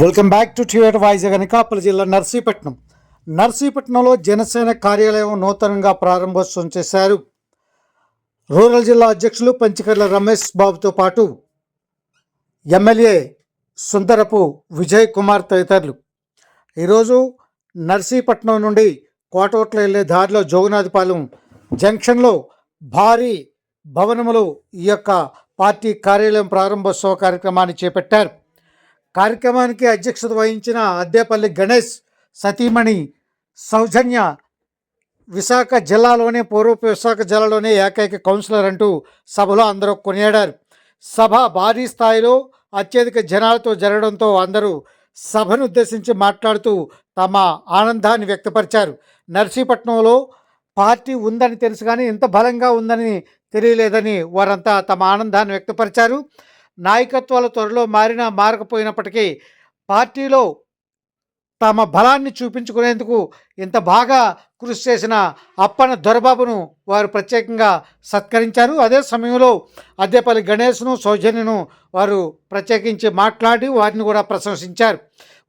Welcome back to theatre voice Anakapalli జిల్లా నర్సీపట్నం నర్సీపట్నంలో జనసేన కార్యాలయం నూతనంగా ప్రారంభోత్సవం చేశారు. రూరల్ జిల్లా అధ్యక్షులు పంచకర్ల రమేష్ బాబుతో పాటు ఎమ్మెల్యే సుందరపు విజయ్ కుమార్ తదితరులు. ఈరోజు నర్సీపట్నం నుండి కోటోట్ల వెళ్ళే దారిలో జోగునాథపాలెం జంక్షన్లో భారీ భవనములు ఈ యొక్క పార్టీ కార్యాలయం ప్రారంభోత్సవ కార్యక్రమాన్ని చేపట్టారు. కార్యక్రమానికి అధ్యక్షత వహించిన అద్దేపల్లి గణేష్ సతీమణి సౌజన్య విశాఖ జిల్లాలోనే పూర్వపు విశాఖ జిల్లాలోనే ఏకైక కౌన్సిలర్ అంటూ సభలో అందరూ కొనియాడారు. సభ భారీ స్థాయిలో అత్యధిక జనాలతో జరగడంతో అందరూ సభను ఉద్దేశించి మాట్లాడుతూ తమ ఆనందాన్ని వ్యక్తపరిచారు. నర్సీపట్నంలో పార్టీ ఉందని తెలుసు కానీ ఇంత బలంగా ఉందని తెలియలేదని వారంతా తమ ఆనందాన్ని వ్యక్తపరిచారు. నాయకత్వాల త్వరలో మారినా మారకపోయినప్పటికీ పార్టీలో తమ బలాన్ని చూపించుకునేందుకు ఇంత బాగా కృషి చేసిన అప్పన దొరబాబును వారు ప్రత్యేకంగా సత్కరించారు. అదే సమయంలో అద్దేపల్లి గణేష్ను సౌజన్యను వారు ప్రత్యేకించి మాట్లాడి వారిని కూడా ప్రశంసించారు.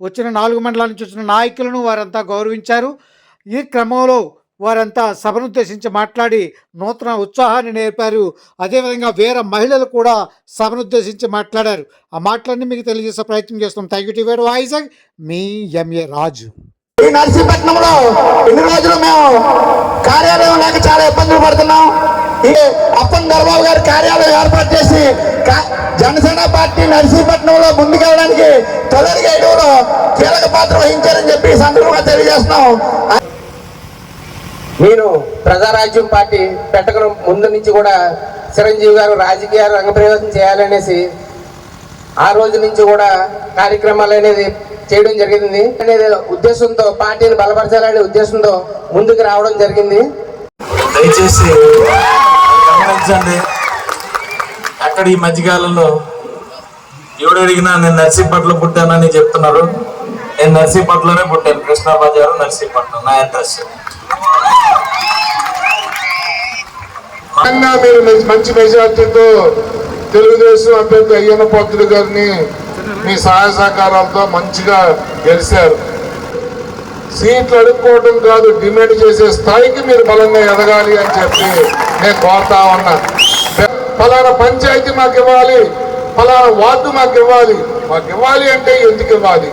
వచ్చిన నాలుగు మండలాల నుంచి వచ్చిన నాయకులను వారంతా గౌరవించారు. ఈ క్రమంలో వారంతా సభనుద్దేశించి మాట్లాడి నూతన ఉత్సాహాన్ని నేర్పారు. అదేవిధంగా వేరే మహిళలు కూడా సభనుద్దేశించి మాట్లాడారు. ఆ మాటలన్నీ మీకు తెలియజేసే ప్రయత్నం చేస్తాం. థ్యాంక్ యూ టీవీ వైజాగ్ మీ ఎంఏ రాజు. ఈ నర్సీపట్నంలో ఇన్ని రోజులు మేము కార్యాలయం లేక చాలా ఇబ్బందులు పడుతున్నాం. ఈ అప్పన్ దర్బాబు గారి కార్యాలయం ఏర్పాటు చేసి జనసేన పార్టీ నర్సీపట్నంలో ముందుకెళ్ళడానికి తొలగి కీలక పాత్ర వహించారని చెప్పి సందర్భంగా తెలియజేస్తున్నాం. నేను ప్రజారాజ్యం పార్టీ పెట్టకడం ముందు నుంచి కూడా చిరంజీవి గారు రాజకీయ రంగప్రవేశం చేయాలనేసి ఆ రోజు నుంచి కూడా కార్యక్రమాలు అనేది చేయడం జరిగింది. అనేది ఉద్దేశంతో పార్టీని బలపరచాలనే ఉద్దేశంతో ముందుకు రావడం జరిగింది. దయచేసి గమనించండి. అక్కడ ఈ మధ్యకాలంలో ఎవడు అడిగినా నేను నర్సీపట్నంలో పుట్టానని చెప్తున్నారు. నేను నర్సీపట్నంలోనే పుట్టాను. కృష్ణా బజారు నర్సీపట్నం నా అడ్రస్. అన్నా మీరు మంచి మెజార్టీతో తెలుగుదేశం అభ్యర్థి అయ్యన్న పొత్తుడు గారిని మీ సహాయ సహకారాలతో మంచిగా గెలిచారు. సీట్లు అడుక్కోవడం కాదు డిమాండ్ చేసే స్థాయికి మీరు బలంగా ఎదగాలి అని చెప్పి నేను కోరుతా ఉన్నా. ఫలానా పంచాయతీ మాకు ఇవ్వాలి ఫలానా వార్డు మాకు ఇవ్వాలి. మాకు ఇవ్వాలి అంటే ఎందుకు ఇవ్వాలి?